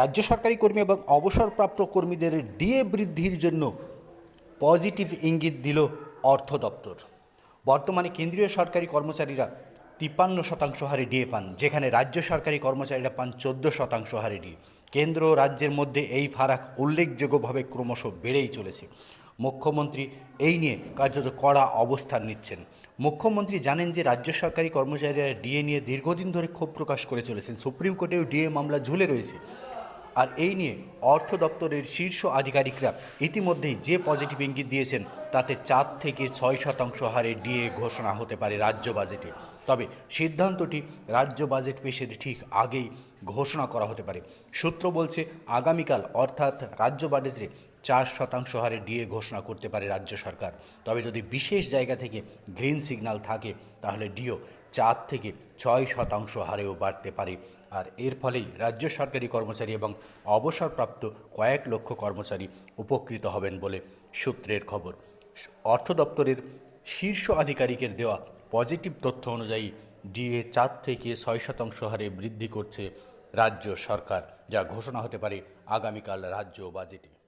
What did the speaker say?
রাজ্য সরকারি কর্মী এবং অবসরপ্রাপ্ত কর্মীদের ডিএ বৃদ্ধির জন্য পজিটিভ ইঙ্গিত দিল অর্থ দপ্তর। বর্তমানে কেন্দ্রীয় সরকারি কর্মচারীরা তিপ্পান্ন শতাংশ হারে ডিএ পান, যেখানে রাজ্য সরকারি কর্মচারীরা পান চোদ্দ শতাংশ হারে ডিএ। কেন্দ্র রাজ্যের মধ্যে এই ফারাক উল্লেখযোগ্যভাবে ক্রমশ বেড়েই চলেছে। মুখ্যমন্ত্রী এই নিয়ে কার্যত কড়া অবস্থান নিচ্ছেন। মুখ্যমন্ত্রী জানেন যে রাজ্য সরকারি কর্মচারীরা ডিএ নিয়ে দীর্ঘদিন ধরে ক্ষোভ প্রকাশ করে চলেছেন। সুপ্রিম কোর্টেও ডিএ মামলা ঝুলে রয়েছে। আর এই নিয়ে অর্থ দপ্তরের শীর্ষ আধিকারিকরা ইতিমধ্যেই যে পজিটিভ ইঙ্গিত দিয়েছেন, তাতে চার থেকে ছয় শতাংশ হারে ডিএ ঘোষণা হতে পারে রাজ্য বাজেটে। তবে সিদ্ধান্তটি রাজ্য বাজেট পেশের ঠিক আগেই ঘোষণা করা হতে পারে। সূত্র বলছে, আগামীকাল অর্থাৎ রাজ্য বাজেটে চার শতাংশ হারে ডিএ ঘোষণা করতে পারে রাজ্য সরকার। তবে যদি বিশেষ জায়গা থেকে গ্রিন সিগন্যাল থাকে, তাহলে ডিও চার থেকে ছয় শতাংশ হারেও বাড়তে পারে। আর এর ফলেই রাজ্য সরকারি কর্মচারী এবং অবসরপ্রাপ্ত কয়েক লক্ষ কর্মচারী উপকৃত হবেন বলে সূত্রের খবর। অর্থ দপ্তরের শীর্ষ আধিকারিকের দেওয়া পজিটিভ তথ্য অনুযায়ী, ডিএ চার থেকে ছয় শতাংশ হারে বৃদ্ধি করছে রাজ্য সরকার যা ঘোষণা হতে পারে আগামীকাল রাজ্য বাজেটে।